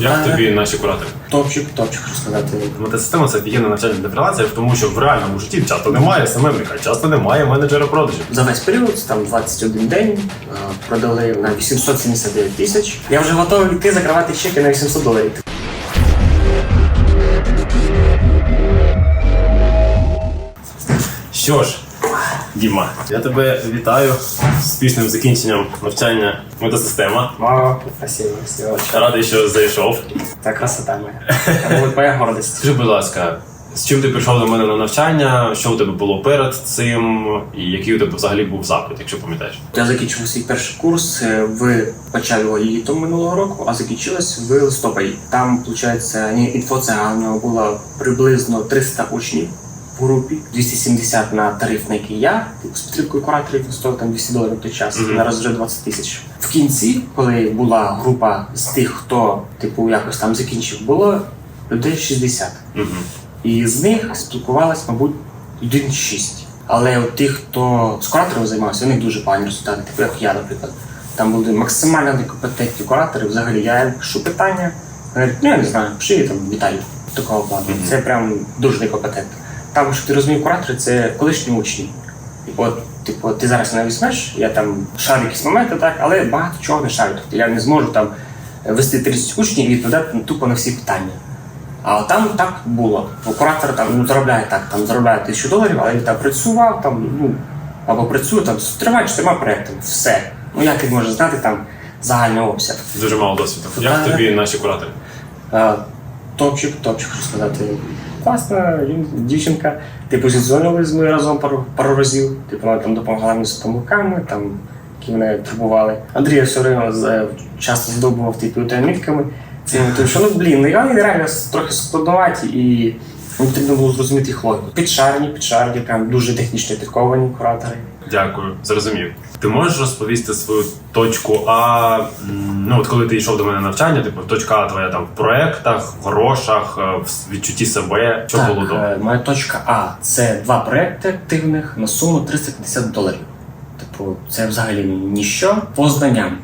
Як Ага. тобі наші куратори? Топчик, топчик, хочу сказати. Метасистема це офігенне навчання для тому що в реальному житті часто немає СММника, часто немає менеджера продажів. За весь період, там 21 день, е, продали на 879 тисяч. Я вже готовий йти закривати чеки на 800 доларів. Що ж, Діма, я тебе вітаю з успішним закінченням навчання метасистема. О, спасибо, спасибо. Радий, що зайшов. Це красота моя. Моя гордість. Скажи, будь ласка, з чим ти прийшов до мене на навчання? Що у тебе було перед цим, і який у тебе взагалі був запит, якщо пам'ятаєш? Я закінчив свій перший курс е, в його літом минулого року, а закінчилось в листопаді. Там, виходить, інфоцега у нього було приблизно 300 учнів групі, 270 на тариф, на який я з підтримкою кураторів стоїв там 200 доларів в той час, Мгм. зараз вже 20 тисяч. В кінці, коли була група з тих, хто типу якось там закінчив, було людей 60. Угу. І з них спілкувалось, мабуть, один шість. Але от тих, хто з куратором займався, у них дуже погані результати, типу як я, наприклад. Там були максимально некомпетентні куратори. Взагалі я пишу питання. вони говорять, ну я не знаю, пиши там Віталій. Такого плану. Мгм. Це прям дуже некомпетентно. Там, що ти розумів, куратори це колишні учні. Типу, типу, ти зараз мене візьмеш, я там шарю якісь моменти, так, але багато чого не шарю. Тобто я не зможу там вести 30 учнів і відповідати ну, тупо на всі питання. А там так було. Куратор там ну, заробляє так, там заробляє тисячу доларів, але він там працював там, ну, або працює там з трьома чотирма проектами. Все. Ну як він може знати там загальний обсяг? Дуже мало досвіду. Як тобі наші куратори? Топчик, топчик, хочу сказати. Класна дівчинка. Типу, зідзвонювали ми разом пару, пару разів. Типу, вона там допомагала мені з помилками, там, які мене турбували. Андрій все время часто здобував типу мітками. Тому що ну блін, ну вони реально трохи складноваті і потрібно було зрозуміти їх логіку. Підшарні, підшарні, прям дуже технічно підковані куратори. Дякую, зрозумів. Ти можеш розповісти свою точку А, ну от коли ти йшов до мене на навчання, типу точка А твоя там в проектах, в грошах, е, в відчутті себе, що було до? е, моя точка А це два проекти активних на суму 350 доларів. Типу, це взагалі ніщо по знанням.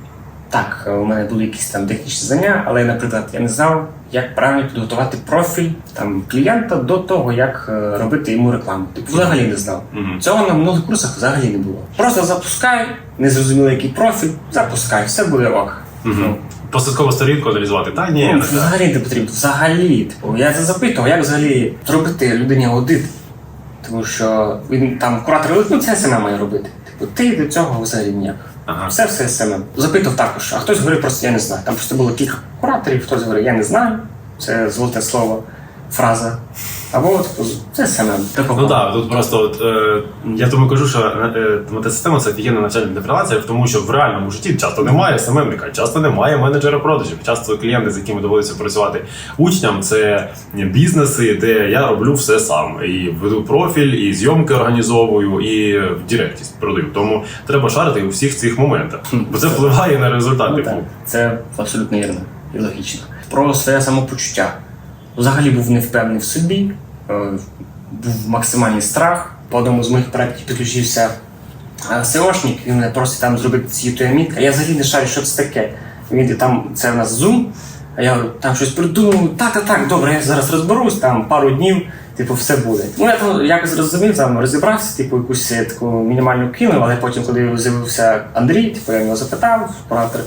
Так, е, у мене були якісь там технічні знання, але, наприклад, я не знав, як правильно підготувати профіль там клієнта до того, як е, робити йому рекламу. Типу, взагалі не знав. Мгм. Цього на минулих курсах взагалі не було. Просто запускай, не зрозуміло, який профіль, запускай, все буде ок. Мгм. Посадкову сторінку аналізувати. Та ні, Ну, взагалі не потрібно. Взагалі, типу, я це запитував, як взагалі зробити людині аудит. Тому що він там куратор говорить, ну це СММ має робити. Типу, ти до цього взагалі ніяк. Ага. Все все СММ. Запитав також, а хтось говорив просто я не знаю. Там просто було кілька кураторів, хтось говорив, я не знаю. Це золоте слово, фраза. Або типу, це СММ. Такого. Ну так, тут просто от, е, я тому кажу, що е, метасистема це офігенне навчання для тому що в реальному житті часто немає СММника, часто немає менеджера продажів. Часто клієнти, з якими доводиться працювати учням, це бізнеси, де я роблю все сам. І веду профіль, і зйомки організовую, і в Директі продаю. Тому треба шарити у всіх цих моментах, бо це впливає на. Ну, типу. так. Це абсолютно вірно і логічно. Про своє самопочуття. Взагалі був невпевнений в собі, е, був максимальний страх. По одному з моїх проєктів підключився е, він мене просить там зробити ці мітка. А я взагалі не шарю, що це таке. Він там це в нас Zoom, а я там щось придумаю, так, так, так, добре, я зараз розберусь, там пару днів, типу, все буде. Ну я там якось зрозумів, там розібрався, типу, якусь е, таку мінімальну кинув, але потім, коли з'явився Андрій, типу, я його запитав, куратор,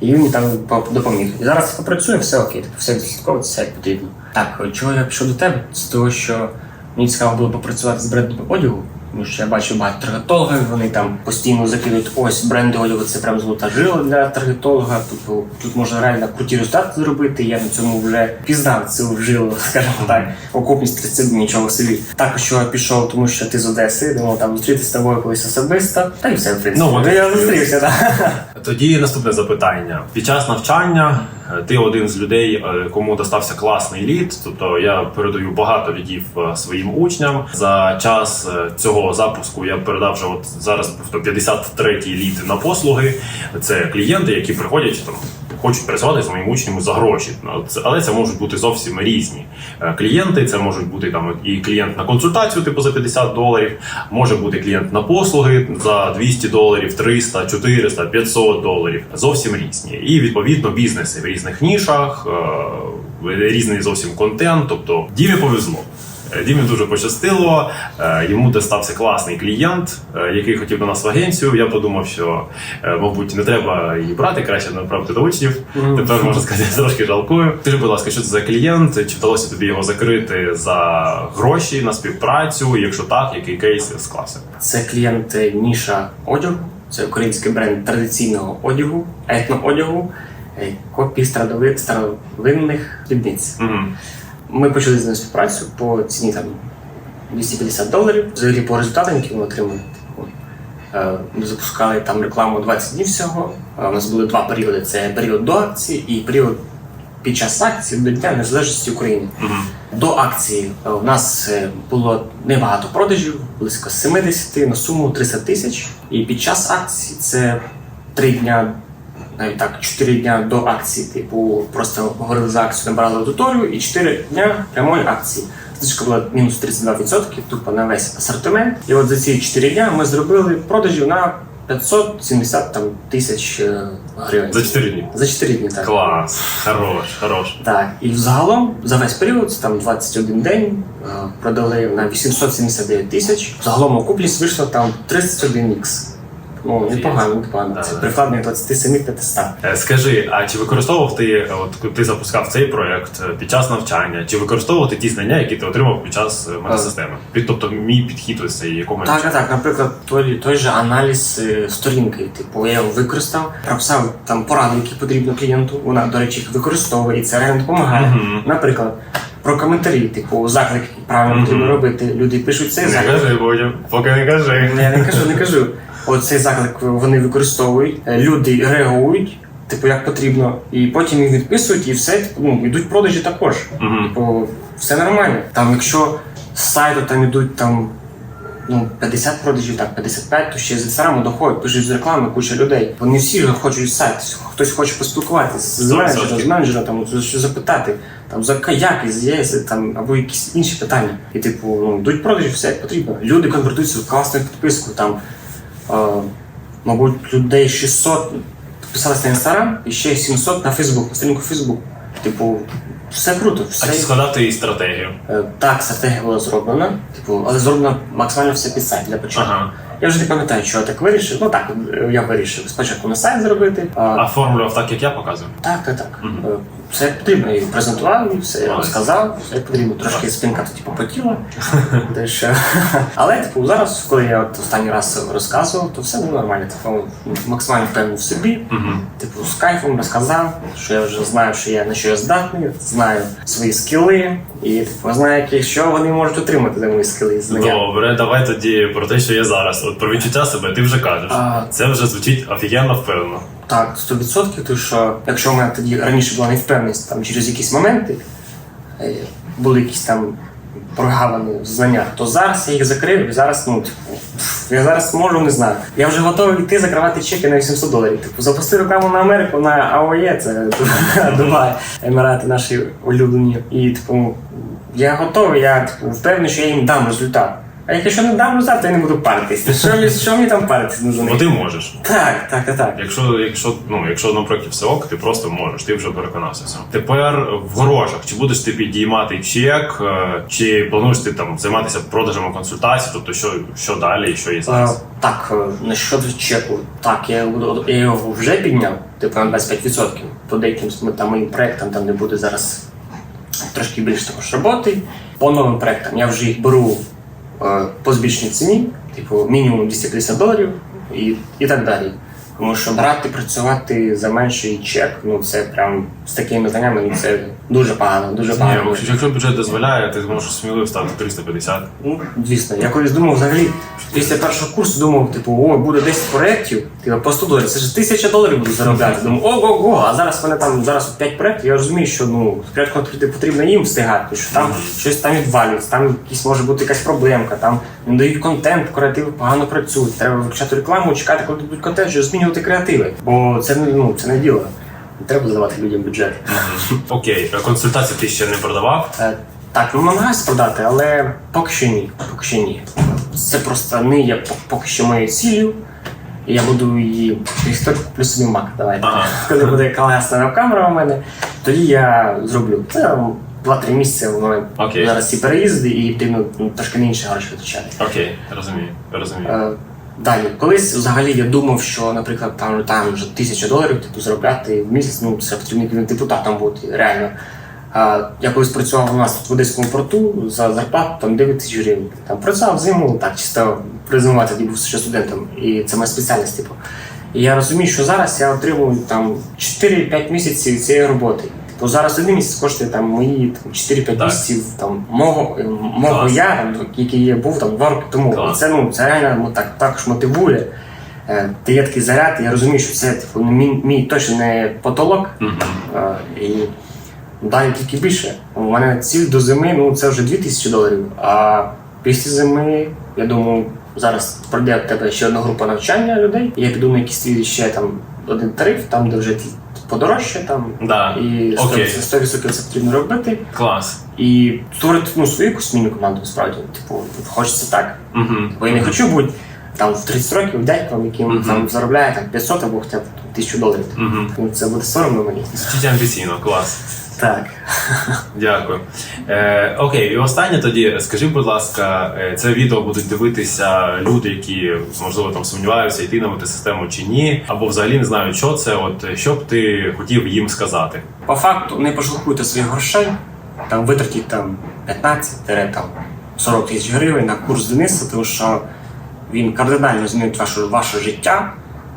і він там допоміг. І зараз типу, працює, все окей, типу, все відслідковується, все як потрібно. Так, чого я пішов до тебе? З того, що мені цікаво було попрацювати з брендом одягу. Тому що я бачу багато таргетологів, вони там постійно закидують ось бренди одягу, це прям золота жила для таргетолога. Тобто тут можна реально круті результати зробити. Я на цьому вже пізнав цю жилу, скажімо так, окупність 30 нічого собі. Також що я пішов, тому що ти з Одеси, думав там зустрітися з тобою колись особисто. Та й все, в принципі. Ну, я зустрівся, так. Тоді наступне запитання. Під час навчання е, ти один з людей, е, кому достався класний лід. Тобто я передаю багато лідів е, своїм учням. За час е, цього запуску я передав вже от зараз тобто 53-й лід на послуги. Це клієнти, які приходять там. хочуть працювати з моїм учнем за гроші. Ну, Але це можуть бути зовсім різні е, клієнти. Це можуть бути там і клієнт на консультацію, типу за 50 доларів, може бути клієнт на послуги за 200 доларів, 300, 400, 500 доларів. Зовсім різні. І відповідно бізнеси в різних нішах, е, різний зовсім контент. Тобто Діві повезло. Дімі дуже пощастило. е, Йому достався класний клієнт, е, який хотів до нас в агенцію. Я подумав, що е, мабуть не треба її брати, краще направити до учнів. Тепер можна сказати, трошки жалкую. Скажи, будь ласка, що це за клієнт? Чи вдалося тобі його закрити за гроші на співпрацю? Якщо так, який кейс склався? Це клієнт ніша одягу, це український бренд традиційного одягу, етноодягу, копії старовинних спідниць. Угу. Ми почали з ним співпрацю по ціні там 250 доларів. Взагалі по результатам, які ми отримали. Типу, е, ми запускали там рекламу 20 днів всього. Е, У нас були два періоди: це період до акції і період під час акції до Дня Незалежності України. Угу. До акції е, у нас було небагато продажів, близько 70 на суму 300 тисяч. І під час акції це три дня, навіть так, 4 дня до акції. Типу, просто говорили за акцію, набрали аудиторію, і 4 дня прямої акції. Знижка була мінус 32%, тупо на весь асортимент. І от за ці 4 дня ми зробили продажів на 570 там, тисяч е, гривень. За 4 дні. За 4 дні, так. Клас, хорош, хорош. Так, і взагалом за весь період, там 21 день, е, продали на 879 тисяч. Загалом окупність вийшла там 31 х Ну, непогано, непогано. Да, Це да. прикладно 27 500. Е, Скажи, а чи використовував ти, е, от коли ти запускав цей проект е, під час навчання, чи використовував ти ті знання, які ти отримав під час е, метасистеми? Під, тобто мій підхід ось цей, якому я Так, так. Наприклад, той, той же аналіз е, сторінки. Типу, я його використав, прописав там поради, які потрібно клієнту. Вона, до речі, їх використовує, і це реально допомагає. Мгм. Наприклад, про коментарі, типу, заклики, які правильно Мгм. потрібно робити. Люди пишуть цей Не заклик. кажи, Бодя, поки не кажи. Я не кажу, не кажу. Оцей заклик вони використовують, е, люди реагують, типу, як потрібно, і потім їх відписують, і все, типу, ну, йдуть продажі також. Типу, все нормально. Там, якщо з сайту там ідуть там. Ну, 50 продажів, так, 55, то ще з інстаграму доходять, пишуть з реклами куча людей. Вони всі хочуть сайт, хтось хоче поспілкуватися з менеджером, з менеджером, там, що запитати, там, за ка- якість, є, там, або якісь інші питання. І, типу, ну, йдуть продажі, все як потрібно. Люди конвертуються в класну підписку, там, мабуть, людей 600 підписалися на інстаграм і ще 700 на Фейсбук, на сторінку Фейсбук. Типу, все круто, А чи все. складав ти стратегію? Е, Так, стратегія була зроблена, типу, але зроблено максимально все під сайт для початку. Ага. Я вже не пам'ятаю, що я так вирішив. Ну так, е, я вирішив спочатку на сайт зробити. А, Оформлював так, як я показую. так, так, так. Мгм. Е, Все як потрібно. Я презентував, все я розказав, все як потрібно. Трошки спинка тоді попотіла. Дещо. Але типу, зараз, коли я от останній раз розказував, то все було нормально. Типу, максимально впевнений в собі. Типу, з кайфом розказав, що я вже знаю, що я на що я здатний, знаю свої скіли, і типу, знаю, які, що вони можуть отримати за мої скіли і знання. Добре, давай тоді про те, що є зараз. От про відчуття себе ти вже кажеш. А. Це вже звучить офігенно впевнено. Так, 100%, тому що якщо в мене тоді раніше була невпевненість там, через якісь моменти, е, були якісь там прогавини в знаннях, то зараз я їх закрив і зараз, ну, типу, я зараз можу, не знаю. Я вже готовий йти закривати чеки на 800 доларів. Типу, запусти рекламу на Америку на АОЄ, це Дубай, Емірати наші улюблені. І типу, я готовий, я типу, впевнений, що я їм дам результат. А якщо не дам результат, то я не буду паритись. Що, мені- що мені там паритись ну, за Бо ти можеш. Так, так, так, так. Якщо, якщо, ну, якщо на проєкті все ок, ти просто можеш, ти вже переконався сам. Тепер в грошах, чи будеш ти підіймати чек, е, чи плануєш ти там займатися продажами консультацій, тобто що, що далі і що є Е, зараз? Так, е, насчет чеку, так, я, його- я його вже підняв, типу на 25%. По деяким ми- там, моїм проектам, там де буде зараз трошки більше також роботи. По новим проектам я вже їх беру по збільшеній ціні, типу мінімум 250 доларів і, і так далі. Тому що брати, працювати за менший чек, ну це прям з такими знаннями, ну це дуже погано, дуже Ні, погано. якщо, якщо бюджет дозволяє, ти можеш сміливо ставити 350. Ну, дійсно, я колись думав взагалі, після першого курсу думав, типу, о, буде 10 проєктів, типу, по 100 доларів, це ж тисяча доларів буду заробляти. Думаю, ого-го, а зараз в мене там зараз 5 проєктів, я розумію, що ну, спочатку потрібно їм встигати, що там щось там відвалюється, там якісь може бути якась проблемка, там не дають контент, креативи погано працюють, треба виключати рекламу, чекати, коли дадуть контент, щоб змінювати креативи. Бо це не ну, це не діло. Не треба задавати людям бюджет. Окей, а консультації ти ще не продавав? Е, Так, ну намагаюся продати, але поки що ні. Поки що ні. Це просто не є по- поки що моєю ціллю. І я буду її історію куплю собі Mac. Давайте. Ага. Коли буде класна камера у мене, тоді я зроблю. Це там 2-3 місяці у мене Окей. зараз ці переїзди і потрібно ну, трошки не інші гроші витрачати. Окей, розумію, розумію. Е, Далі, колись взагалі я думав, що, наприклад, там, там вже тисяча доларів типу, заробляти в місяць, ну це потрібно депутатом бути, реально. А, я колись працював у нас тут в Одеському порту за зарплату там 9 тисяч гривень. Там працював зиму, так чисто призимувати, був ще студентом, і це моя спеціальність, типу. І я розумію, що зараз я отримую там 4-5 місяців цієї роботи. Типу зараз один місяць коштує там мої там, 4-5 місяців там мого, е, мого я, який я був там два роки тому. Клас. І це ну це реально ну, так також мотивує. Е, Дає такий заряд, я розумію, що це типу ну, мій, мій точно не потолок. Мгм. Е, І далі тільки більше. У мене ціль до зими, ну це вже 2000 доларів. А після зими, я думаю, зараз пройде в тебе ще одна група навчання людей. І я піду на якийсь ще там один тариф, там де вже подорожче там. Да. І сто 100%, 100% це потрібно робити. Клас. І створити ну, свою якусь змінну команду, справді. Типу, хочеться так. Угу. Бо я не хочу бути там в 30 років дядьком, яким Мгм. там заробляє там 500 або хоча б 1000 доларів. Угу. Ну, це буде соромно мені. Звучить амбіційно, клас. Так. Дякую. Е, окей, і останнє тоді, скажи, будь ласка, е, це відео будуть дивитися люди, які можливо там сумніваються, йти на мотосистему чи ні, або взагалі не знають, що це. От що б ти хотів їм сказати? По факту не пошукуйте своїх грошей, там витратіть там 15 там 40 тисяч гривень на курс Дениса, тому що він кардинально змінить ваше, ваше життя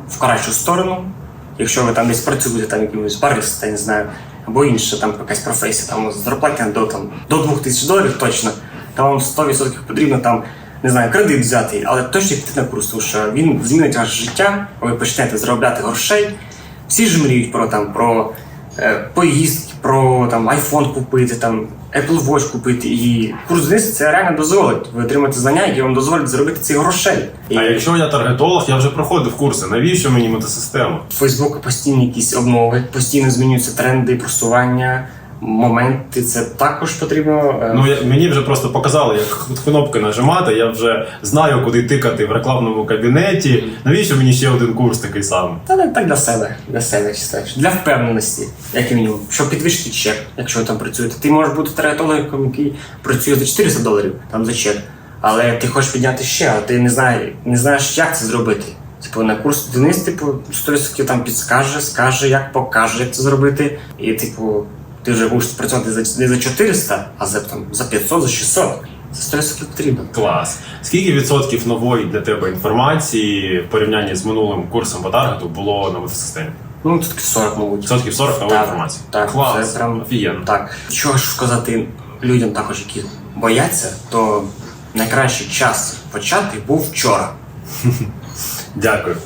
в кращу сторону. Якщо ви там десь працюєте там якимось бариста, не знаю, або інша там якась професія, там зарплата до там до 2000 доларів точно, то вам 100% потрібно там. Не знаю, кредит взяти, але точно піти на курс, тому що він змінить ваше життя, ви почнете заробляти грошей. Всі ж мріють про там про е, поїздки, про там iPhone купити, там Apple Watch купити. І курс Дениса це реально дозволить. Ви отримаєте знання, які вам дозволять заробити цих грошей. І А якщо я таргетолог, я вже проходив курси. Навіщо мені метасистема? У Фейсбуку постійні якісь обнови, постійно змінюються тренди, просування, моменти. Це також потрібно. е, Ну я, мені вже просто показали, як кнопки нажимати. Я вже знаю, куди тикати в рекламному кабінеті. Навіщо мені ще один курс такий самий? Та не так для себе, для себе чисто. Для впевненості, як мінімум. Щоб підвищити чек, якщо ви там працюєте. Ти можеш бути таргетологом, який працює за 400 доларів там за чек. Але ти хочеш підняти ще, а ти не, знає, не знаєш, як це зробити. Типу на курс Денис, типу, 100% там підскаже, скаже, як покаже, як це зробити. І, типу, ти вже будеш працювати не за 400, а за, там, за 500, за 600. Це 100% потрібно. Клас. Скільки відсотків нової для тебе інформації в порівнянні з минулим курсом по таргету було на мотосистемі? Ну, тут 40, мабуть. Відсотків 40 нової інформації. Так, Клас. це прям Офігенно. Так. Що ж сказати людям також, які бояться, то найкращий час почати був вчора. Дякую.